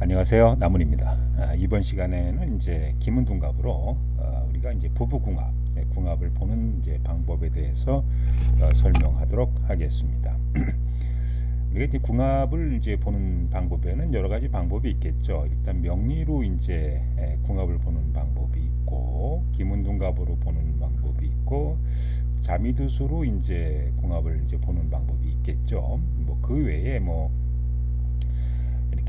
안녕하세요 나문입니다. 아, 이번 시간에는 이제 김은둔갑으로 어, 우리가 이제 부부궁합, 예, 궁합을 보는 이제 방법에 대해서 어, 설명하도록 하겠습니다. 우리가 이제 궁합을 이제 보는 방법에는 여러 가지 방법이 있겠죠. 일단 명리로 이제 예, 궁합을 보는 방법이 있고 김은둔갑으로 보는 방법이 있고 자미두수로 이제 궁합을 이제 보는 방법이 있겠죠. 뭐 그 외에 뭐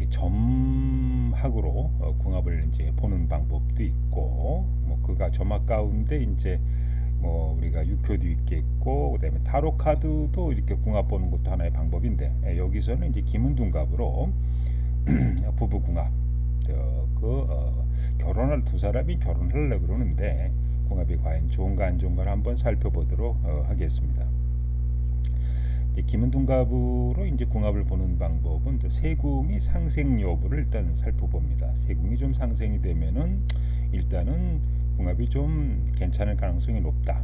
점학으로 어, 궁합을 이제 보는 방법도 있고 뭐 그가 점학 가운데 이제 뭐 우리가 육효도 있겠고 그다음에 타로 카드도 이렇게 궁합 보는 것도 하나의 방법인데 예, 여기서는 이제 김은둔갑으로 부부 궁합 어, 그 어, 결혼을 두 사람이 결혼하려 그러는데 궁합이 과연 좋은가 안 좋은가를 한번 살펴보도록 어, 하겠습니다. 이제 김은둔갑으로 이제 궁합을 보는 방법은 세궁이 상생 여부를 일단 살펴봅니다. 세궁이 좀 상생이 되면은 일단은 궁합이 좀 괜찮을 가능성이 높다.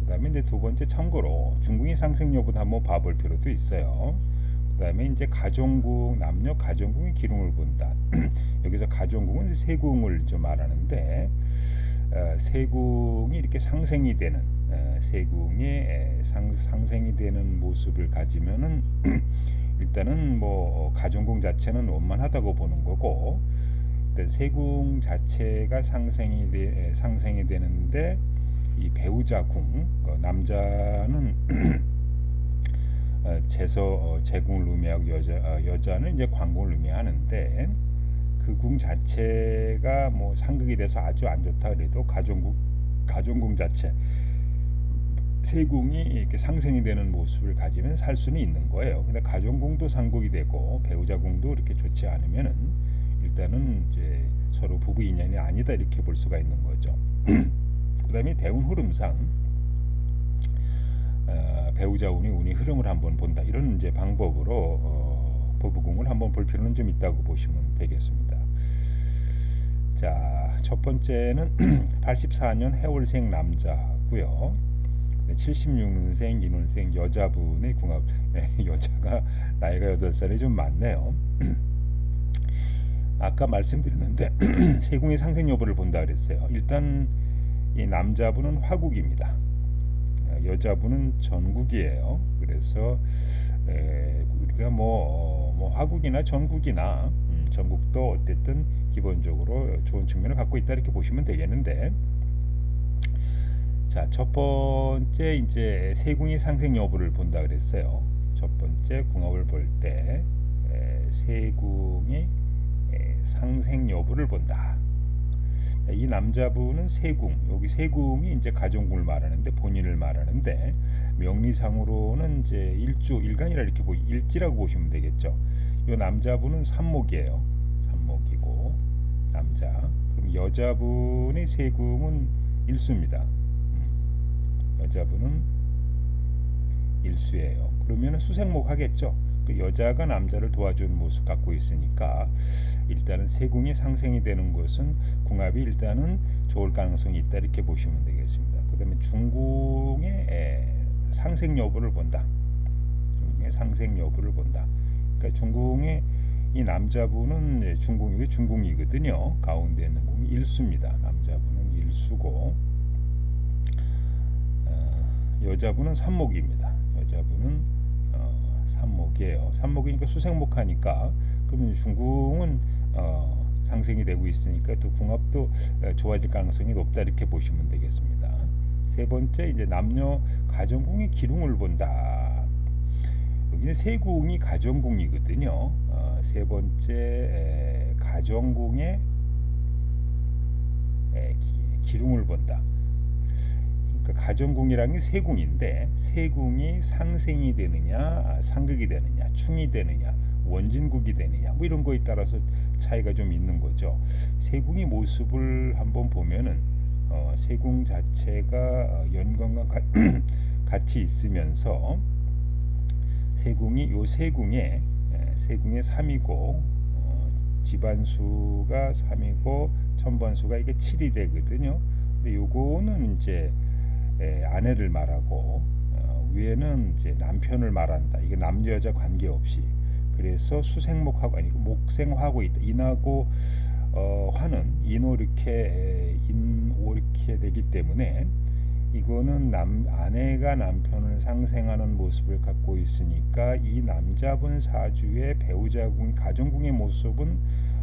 그다음에 이제 두 번째 참고로 중궁이 상생 여부도 한번 봐볼 필요도 있어요. 그다음에 이제 가정궁 남녀 가정궁의 기둥을 본다. 여기서 가정궁은 세궁을 좀 말하는데 어, 세궁이 이렇게 상생이 되는 어, 세궁의 상, 상생이 되는 모습을 가지면은 일단은 뭐 가정궁 자체는 원만하다고 보는 거고 일단 세궁 자체가 상생이 되, 상생이 되는데 이 배우자궁 어, 남자는 어, 재서 어, 제궁을 의미하고 여자 어, 여자는 이제 관궁을 의미하는데 그 궁 자체가 뭐 상극이 돼서 아주 안 좋다 그래도 가정궁 가정궁 자체 세궁이 이렇게 상생이 되는 모습을 가지면 살 수는 있는 거예요. 근데 가정궁도 상국이 되고 배우자궁도 이렇게 좋지 않으면은 일단은 이제 서로 부부 인연이 아니다 이렇게 볼 수가 있는 거죠. 그다음에 대운 흐름상 어, 배우자 운이 운이 흐름을 한번 본다 이런 이제 방법으로 어, 부부궁을 한번 볼 필요는 좀 있다고 보시면 되겠습니다. 자, 첫 번째는 84년 해월생 남자고요. 76년생 인혼생 여자분의 궁합 네, 여자가 나이가 8살이 좀 많네요. 아까 말씀드렸는데 세궁의 상생 여부를 본다 그랬어요. 일단 이 남자분은 화국입니다. 여자분은 전국이에요. 그래서 에, 우리가 뭐, 뭐 화국이나 전국이나 음, 전국도 어쨌든 기본적으로 좋은 측면을 갖고 있다 이렇게 보시면 되겠는데 자, 첫 번째 이제 세궁이 상생 여부를 본다 그랬어요. 첫 번째 궁합을 볼 때 세궁이 에, 상생 여부를 본다. 이 남자분은 세궁, 여기 세궁이 이제 가정궁을 말하는데 본인을 말하는데 명리상으로는 이제 일주 일간이라 이렇게 보 일지라고 보시면 되겠죠. 이 남자분은 삼목이에요. 삼목이고 남자. 그럼 여자분의 세궁은 일수입니다. 여자분은 일수예요. 그러면 수생목 하겠죠. 그 여자가 남자를 도와주는 모습 갖고 있으니까 일단은 세궁이 상생이 되는 것은 궁합이 일단은 좋을 가능성이 있다 이렇게 보시면 되겠습니다. 그 다음에 중궁의 상생 여부를 본다. 중궁의 상생 여부를 본다. 그러니까 중궁의 이 남자분은 중궁이 중궁이거든요. 가운데 있는 궁이 일수입니다. 남자분은 일수고 어, 여자분은 삼목입니다. 여자분은 어, 삼목이에요. 삼목이니까 수생목하니까 그러면 중궁은 어, 상승이 되고 있으니까 또 궁합도 어, 좋아질 가능성이 높다 이렇게 보시면 되겠습니다. 세 번째 이제 남녀 가정궁의 기둥을 본다. 여기는 세 궁이 가정궁이거든요. 어, 세 번째 에, 가정궁의 기둥을 본다. 그러니까 가정궁이라는 게 세궁인데 세궁이 상생이 되느냐 상극이 되느냐 충이 되느냐 원진국이 되느냐 뭐 이런 거에 따라서 차이가 좀 있는 거죠. 세궁의 모습을 한번 보면은 어, 세궁 자체가 연관과 가, 같이 있으면서 세궁이 요 세궁에 세궁의 3이고 어, 집안수가 3이고 천번수가 이게 7이 되거든요. 근데 요거는 이제 에, 아내를 말하고 어, 위에는 이제 남편을 말한다. 이게 남녀 여자 관계 없이 그래서 수생목하고 아니고 목생화하고 있다. 인하고 어, 화는 인오 이렇게 인오 이렇게 되기 때문에 이거는 남 아내가 남편을 상생하는 모습을 갖고 있으니까 이 남자분 사주의 배우자궁 가정궁의 모습은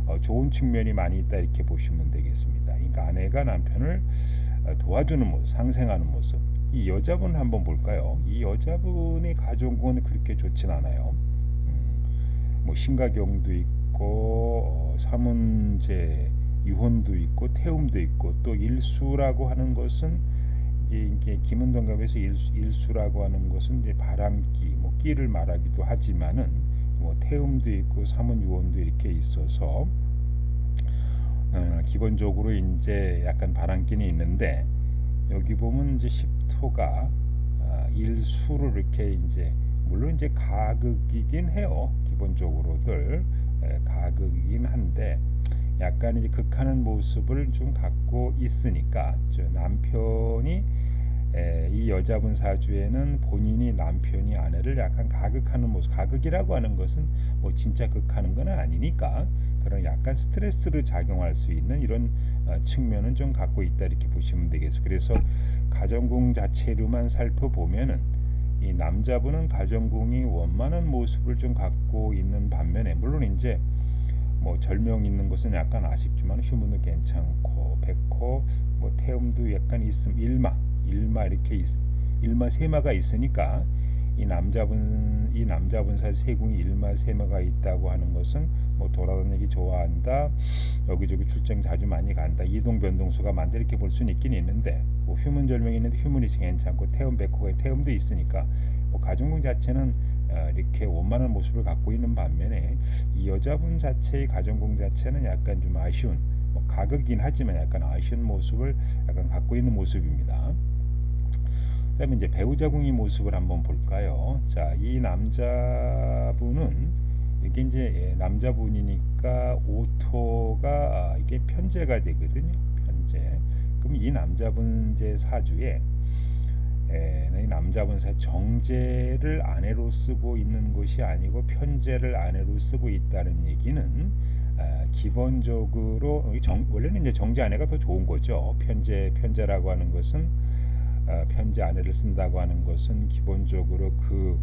어, 좋은 측면이 많이 있다 이렇게 보시면 되겠습니다. 그러니까 아내가 남편을 어, 도와주는 모습, 상생하는 모습. 이 여자분 한번 볼까요? 이 여자분의 가정궁은 그렇게 좋진 않아요. 음, 뭐 신가경도 있고 어, 사문제 유혼도 있고 태움도 있고 또 일수라고 하는 것은 이게 김은동갑에서 일수, 일수라고 하는 것은 이제 바람기, 뭐 끼를 말하기도 하지만은 뭐 태음도 있고 사문 유혼도 이렇게 있어서 어, 기본적으로 이제 약간 바람기는 있는데 여기 보면 이제 십토가 어, 일수를 이렇게 이제 물론 이제 가극이긴 해요. 기본적으로들 에, 가극이긴 한데 약간 이제 극하는 모습을 좀 갖고 있으니까 저 남편이 에, 이 여자분 사주에는 본인이 남편이 아내를 약간 가극하는 모습 가극이라고 하는 것은 뭐 진짜 극하는 건 아니니까 그런 약간 스트레스를 작용할 수 있는 이런 어, 측면은 좀 갖고 있다 이렇게 보시면 되겠어요. 그래서 가정궁 자체로만 살펴보면은 이 남자분은 가정궁이 원만한 모습을 좀 갖고 있는 반면에 물론 이제 뭐 절명 있는 것은 약간 아쉽지만 휴문은 괜찮고 백호 뭐 태음도 약간 있음 일마 일마 이렇게 있, 일마 세마가 있으니까 이 남자분 이 남자분 사 세 궁이 일마 세마가 있다고 하는 것은 뭐 돌아다니기 좋아한다 여기저기 출장 자주 많이 간다 이동 변동수가 많다 이렇게 볼 수는 있긴 있는데 뭐 휴문 절명이 있는데 휴문이 괜찮고 태음 백호에 태음도 있으니까 뭐 가정궁 자체는 어, 이렇게 원만한 모습을 갖고 있는 반면에 이 여자분 자체의 가정궁 자체는 약간 좀 아쉬운 뭐 가극이긴 하지만 약간 아쉬운 모습을 약간 갖고 있는 모습입니다. 그다음에 이제 배우자궁의 모습을 한번 볼까요? 자, 이 남자분은 이게 이제 예, 남자분이니까 오토가 아, 이게 편제가 되거든요. 편제. 그럼 이 남자분 제 사주에 에, 이 남자분 사 정제를 아내로 쓰고 있는 것이 아니고 편제를 아내로 쓰고 있다는 얘기는 아, 기본적으로 정, 원래는 이제 정제 아내가 더 좋은 거죠. 편제 편제라고 하는 것은 아, 편제 아내를 쓴다고 하는 것은 기본적으로 그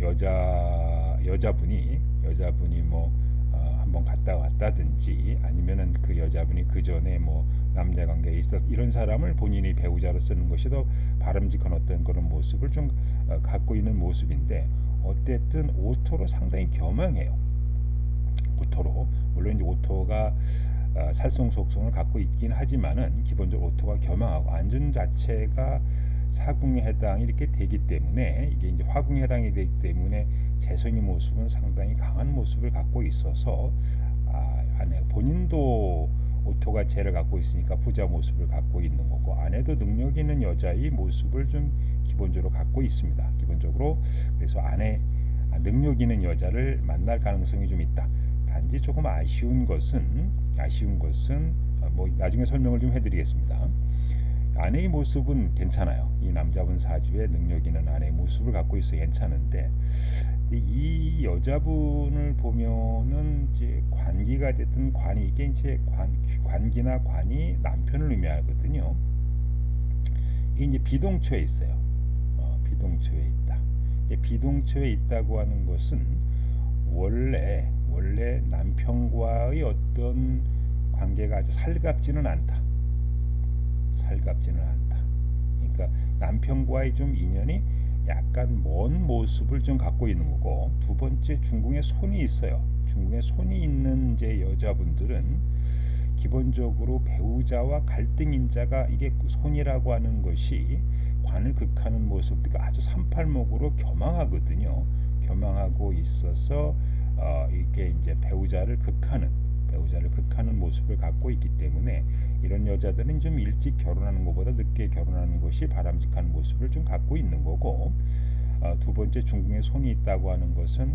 여자 여자분이 여자분이 뭐 어, 한번 갔다 왔다든지 아니면은 그 여자분이 그 전에 뭐 남자 관계에 있었 이런 사람을 본인이 배우자로 쓰는 것이 더 바람직한 어떤 그런 모습을 좀 어, 갖고 있는 모습인데 어쨌든 오토로 상당히 겸황해요. 오토로 물론 이제 오토가 어, 살성 속성을 갖고 있긴 하지만은 기본적으로 오토가 겸황하고 안전 자체가 사궁에 해당이 이렇게 되기 때문에 이게 이제 화궁에 해당이 되기 때문에 재성의 모습은 상당히 강한 모습을 갖고 있어서 아, 아내 본인도 오토가 재를 갖고 있으니까 부자 모습을 갖고 있는 거고 아내도 능력 있는 여자의 모습을 좀 기본적으로 갖고 있습니다. 기본적으로 그래서 아내 아, 능력 있는 여자를 만날 가능성이 좀 있다. 단지 조금 아쉬운 것은 아쉬운 것은 아, 뭐 나중에 설명을 좀 해드리겠습니다. 아내의 모습은 괜찮아요. 이 남자분 사주에 능력 있는 아내의 모습을 갖고 있어 괜찮은데 이 여자분을 보면은 이제 관기가 됐든 관이 이게 이제 관, 관기나 관이 남편을 의미하거든요. 이게 이제 비동처에 있어요. 어, 비동처에 있다. 비동처에 있다고 하는 것은 원래 원래 남편과의 어떤 관계가 아주 살갑지는 않다. 살갑지는 않다. 그러니까 남편과의 좀 인연이 약간 먼 모습을 좀 갖고 있는 거고 두 번째 중궁에 손이 있어요. 중궁에 손이 있는 이제 여자분들은 기본적으로 배우자와 갈등 인자가 이게 손이라고 하는 것이 관을 극하는 모습들이 아주 삼팔목으로 겸황하거든요. 겸황하고 있어서 어, 이게 이제 배우자를 극하는 배우자를 극하는 모습을 갖고 있기 때문에 이런 여자들은 좀 일찍 결혼하는 것보다 늦게 결혼하는 것이 바람직한 모습을 좀 갖고 있는 거고 어, 두 번째 중궁에 손이 있다고 하는 것은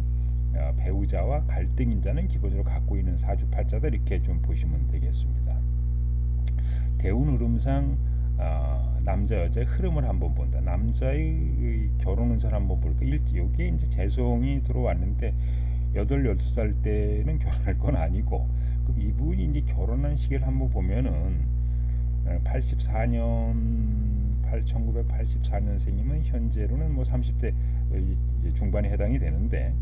어, 배우자와 갈등인 자는 기본적으로 갖고 있는 사주팔자다 이렇게 좀 보시면 되겠습니다. 대운 흐름상 어, 남자 여자의 흐름을 한번 본다. 남자의 결혼 운세 한번 볼까? 일 여기에 이제 재성이 들어왔는데 여덟 여덟 살 때는 결혼할 건 아니고 그럼 이분이 이제 결혼한 시기를 한번 보면은 84년 8 1984년생이면 현재로는 뭐 30대 중반에 해당이 되는데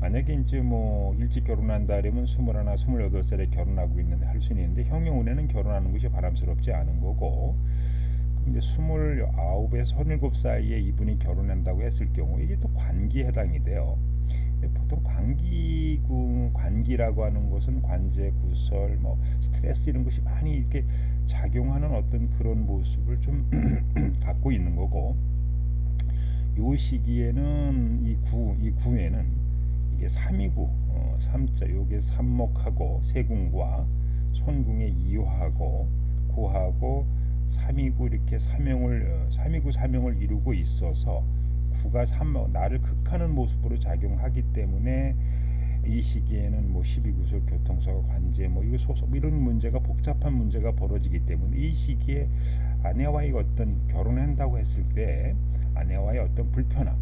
만약에 이제 뭐 일찍 결혼한다 그러면 21, 28살에 결혼하고 있는데 할 수 있는데 형용운에는 결혼하는 것이 바람스럽지 않은 거고 이제 29에 37 사이에 이분이 결혼한다고 했을 경우 이게 또 관기에 해당이 돼요. 관기라고 하는 것은 관제 구설 뭐 스트레스 이런 것이 많이 이렇게 작용하는 어떤 그런 모습을 좀 갖고 있는 거고 요 시기에는 이 구 이 구에는 이게 삼이구 어, 삼자 요게 삼목하고 세궁과 손궁의 이화하고 구하고 삼이구 이렇게 사명을 어, 삼이구 사명을 이루고 있어서 구가 삼 나를 극하는 모습으로 작용하기 때문에 이 시기에는 뭐 12구설 교통사고 관제 뭐 이거 소속 이런 문제가 복잡한 문제가 벌어지기 때문에 이 시기에 아내와의 어떤 결혼한다고 했을 때 아내와의 어떤 불편함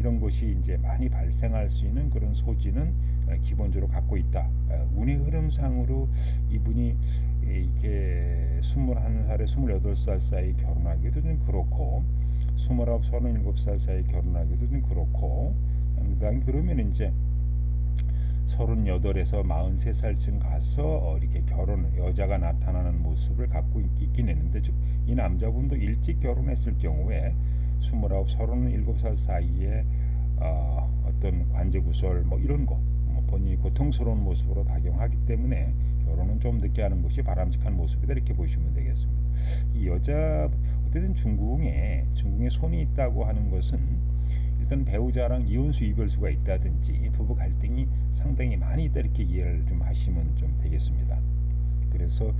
이런 것이 이제 많이 발생할 수 있는 그런 소지는 어, 기본적으로 갖고 있다. 어, 운의 흐름상으로 이분이 이게 21살에 28살 사이 결혼하기도 좀 그렇고 29, 37살 사이 결혼하기도 좀 그렇고 그다음 그러면 이제 38에서 43살쯤 가서 어, 이렇게 결혼 여자가 나타나는 모습을 갖고 있, 긴 했는데 이 남자분도 일찍 결혼했을 경우에 29, 37살 사이에 어, 어떤 관제구설 뭐 이런 거 뭐 본인이 고통스러운 모습으로 작용하기 때문에 결혼은 좀 늦게 하는 것이 바람직한 모습이다 이렇게 보시면 되겠습니다. 이 여자 어쨌든 중궁에 중궁에 손이 있다고 하는 것은 일단 배우자랑 이혼수 이별수가 있다든지 부부 갈등이 상당히 많이 있다 이렇게 이해를 좀 하시면 좀 되겠습니다. 그래서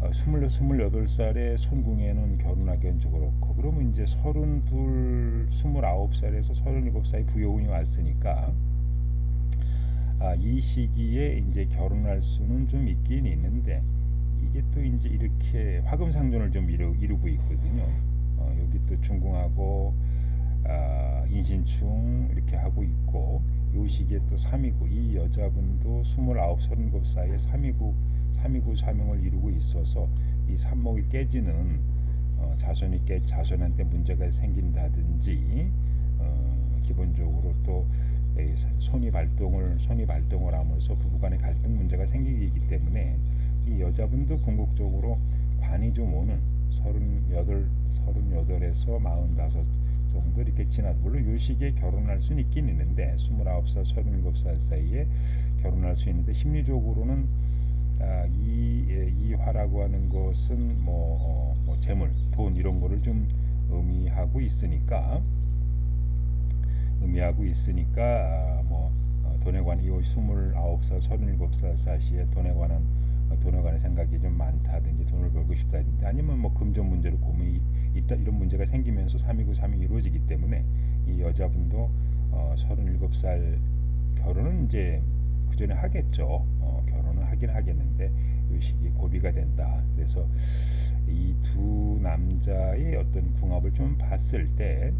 어, 20, 28살에 손궁에는 결혼하기엔 좀 그렇고 그러면 이제 32, 29살에서 37살 부여운이 왔으니까 아, 이 시기에 이제 결혼할 수는 좀 있긴 있는데 이게 또 이제 이렇게 화금상존을 좀 이루, 이루 고 있거든요. 어, 여기 또 중궁하고 아, 인신충 이렇게 하고 있고 요 시기에 또 3위구 이 여자분도 29, 37 사이에 3위구 3위구 사명을 이루고 있어서 이 산목이 깨지는 어, 자손이 깨 자손한테 문제가 생긴다든지 어, 기본적으로 또 손이 발동을 손이 발동을 하면서 부부간의 갈등 문제가 생기기 때문에 이 여자분도 궁극적으로 관이 좀 오는 38, 38에서 45 정도 이렇게 지나 물론 요 시기에 결혼할 수는 있긴 있는데 29살, 37살 사이에 결혼할 수 있는데 심리적으로는 아, 이 예, 이화라고 하는 것은 뭐, 어, 뭐 재물, 돈 이런 거를 좀 의미하고 있으니까 의미하고 있으니까 아, 뭐 어, 돈에 관한 이 29살, 37살 사시에 돈에 관한 어, 돈에 관한 생각이 좀 많다든지 돈을 벌고 싶다든지 아니면 뭐 금전 문제로 고민이 있다 이런 문제가 생기면서 329, 3이 이루어지기 때문에 이 여자분도 어, 37살 결혼은 이제 그 전에 하겠죠. 어, 결혼을 하긴 하겠는데 이 시기 고비가 된다. 그래서 이 두 남자의 어떤 궁합을 좀 봤을 때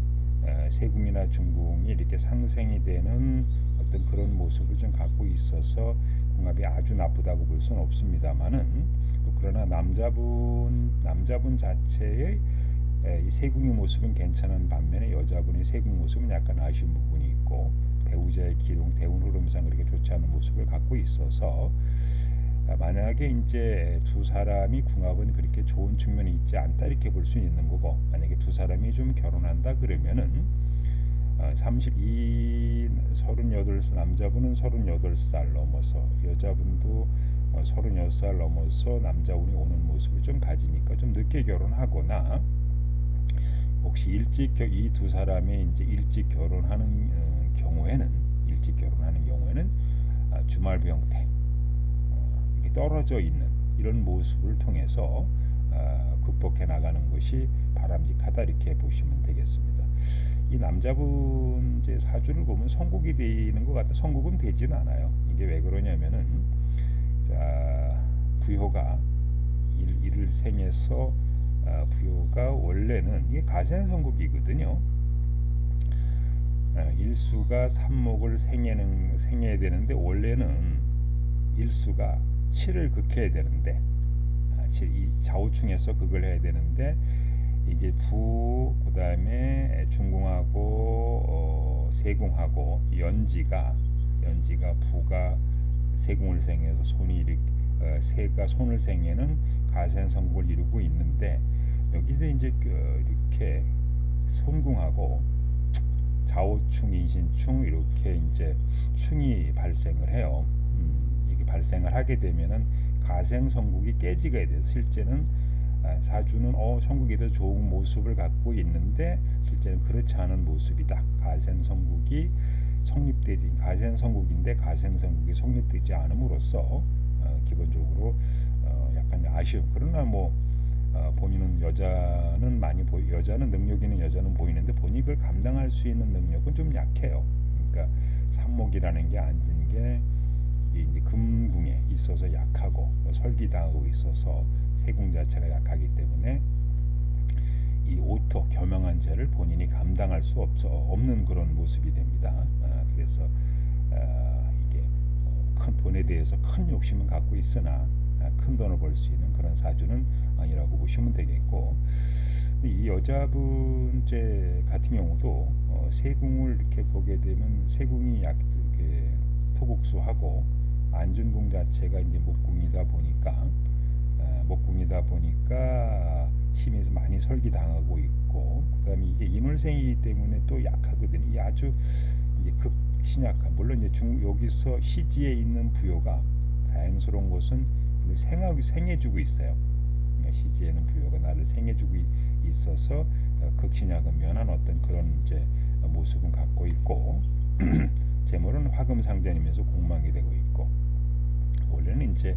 어, 세궁이나 중궁이 이렇게 상생이 되는 어떤 그런 모습을 좀 갖고 있어서 궁합이 아주 나쁘다고 볼 수는 없습니다만은 그러나 남자분 남자분 자체의 이 세궁의 모습은 괜찮은 반면에 여자분의 세궁 모습은 약간 아쉬운 부분이 있고 배우자의 기록 대운 흐름상 그렇게 좋지 않은 모습을 갖고 있어서 아, 만약에 이제 두 사람이 궁합은 그렇게 좋은 측면이 있지 않다 이렇게 볼 수 있는 거고 만약에 두 사람이 좀 결혼한다 그러면은 32, 38 남자분은 38살 넘어서 여자분도 36살 어, 넘어서 남자운이 오는 모습을 좀 가지니까 좀 늦게 결혼하거나 혹시 일찍 이 두 사람이 이제 일찍 결혼하는 어, 경우에는 일찍 결혼하는 경우에는 아, 주말부 형태 어, 떨어져 있는 이런 모습을 통해서 어, 극복해 나가는 것이 바람직하다 이렇게 보시면 되겠습니다. 이 남자분 이제 사주를 보면 성국이 되는 것 같아 성국은 되진 않아요. 이게 왜 그러냐면은 자 부효가 일, 생해서 아, 부효가 원래는 이게 가생성국이거든요. 아, 일수가 삼목을 생해는 생겨야 되는데 원래는 일수가 7을 극해야 되는데 아, 7, 이 좌우충에서 극을 해야 되는데 이게 부 그다음에 중궁하고 어, 세궁하고 연지가 연지가 부가 세궁을 생해서 손이 이렇게 어, 새가 손을 생해는 가생성국을 이루고 있는데 여기서 이제 그 이렇게 손궁하고 좌우충, 인신충 이렇게 이제 충이 발생을 해요. 음, 이게 발생을 하게 되면은 가생성국이 깨지게 돼서 실제는 아, 사주는 어 성국이 더 좋은 모습을 갖고 있는데 실제는 그렇지 않은 모습이다. 가생성국이 성립되지 가생성국인데 가생성국이 성립되지 않음으로써 어, 기본적으로 어, 약간 아쉬움. 그러나 뭐 어, 본인은 여자는 많이 보이 여자는 능력 있는 여자는 보이는데 본인이 그걸 감당할 수 있는 능력은 좀 약해요. 그러니까 삼목이라는 게 앉은 게 이제 금궁에 있어서 약하고 또 설기당하고 있어서 세궁 자체가 약하기 때문에 이 오토 겸양한 죄를 본인이 감당할 수 없어 없는 그런 모습이 됩니다. 아, 그래서 아, 이게 어, 큰 돈에 대해서 큰 욕심은 갖고 있으나 아, 큰 돈을 벌 수 있는 그런 사주는 아니라고 보시면 되겠고 이 여자분 제 같은 경우도 어, 세궁을 이렇게 보게 되면 세궁이 약 이렇게 토국수하고 안준궁 자체가 이제 목궁이다 보니까 아, 목궁이다 보니까 힘에서 많이 설기당하고 있고 그다음에 이게 인월생이기 때문에 또 약하거든요. 이 아주 이제 극신약한 물론 이제 중 여기서 시지에 있는 부여가 다행스러운 것은 생하고 생해주고 있어요. 시지에는 부여가 나를 생해주고 이- 있어서 어, 극신약은 면한 어떤 그런 이제 모습은 갖고 있고 재물은 화금상전이면서 공망이 되고 있고 원래는 이제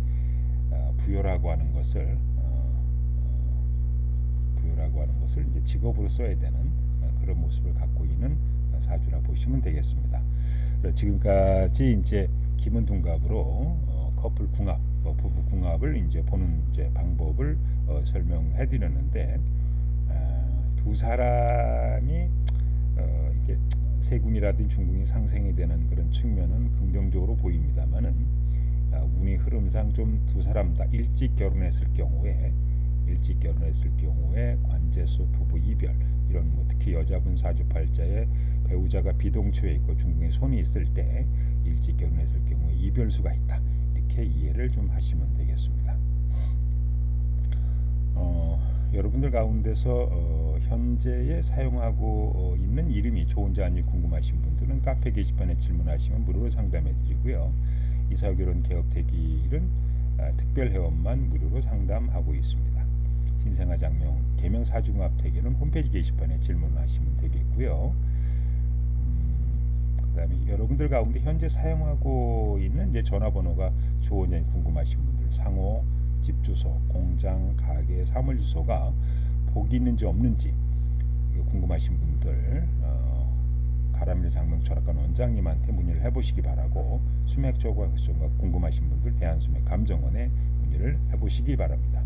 어, 부여라고 하는 것을 어, 어, 부여라고 하는 것을 이제 직업으로 써야 되는 어, 그런 모습을 갖고 있는 어, 사주라 보시면 되겠습니다. 지금까지 이제 김은둔갑으로 어, 커플 궁합, 어, 부부 궁합을 이제 보는 이제 방법을 어, 설명해 드렸는데 아, 두 사람이 어, 이게 세궁이라든지 중궁이 상생이 되는 그런 측면은 긍정적으로 보입니다만은 아, 운의 흐름상 좀 두 사람 다 일찍 결혼했을 경우에 일찍 결혼했을 경우에 관제수 부부 이별 이런 뭐 특히 여자분 사주팔자에 배우자가 비동초에 있고 중궁에 손이 있을 때 일찍 결혼했을 경우에 이별수가 있다 이렇게 이해를 좀 하시면 되겠습니다. 어, 여러분들 가운데서 어, 현재에 사용하고 어, 있는 이름이 좋은지 아닌지 궁금하신 분들은 카페 게시판에 질문하시면 무료로 상담해 드리고요. 이사결혼 개업 대기일은 아, 특별 회원만 무료로 상담하고 있습니다. 신생아 장명 개명 사중합 대기는 홈페이지 게시판에 질문하시면 되겠고요. 음, 그다음에 여러분들 가운데 현재 사용하고 있는 이제 전화번호가 좋은지 궁금하신 분들 상호 집 주소, 공장, 가게, 사물 주소가 복이 있는지 없는지 궁금하신 분들 어, 가람일 장명 철학관 원장님한테 문의를 해보시기 바라고 수맥 조과 궁금하신 분들 대한수맥 감정원에 문의를 해보시기 바랍니다.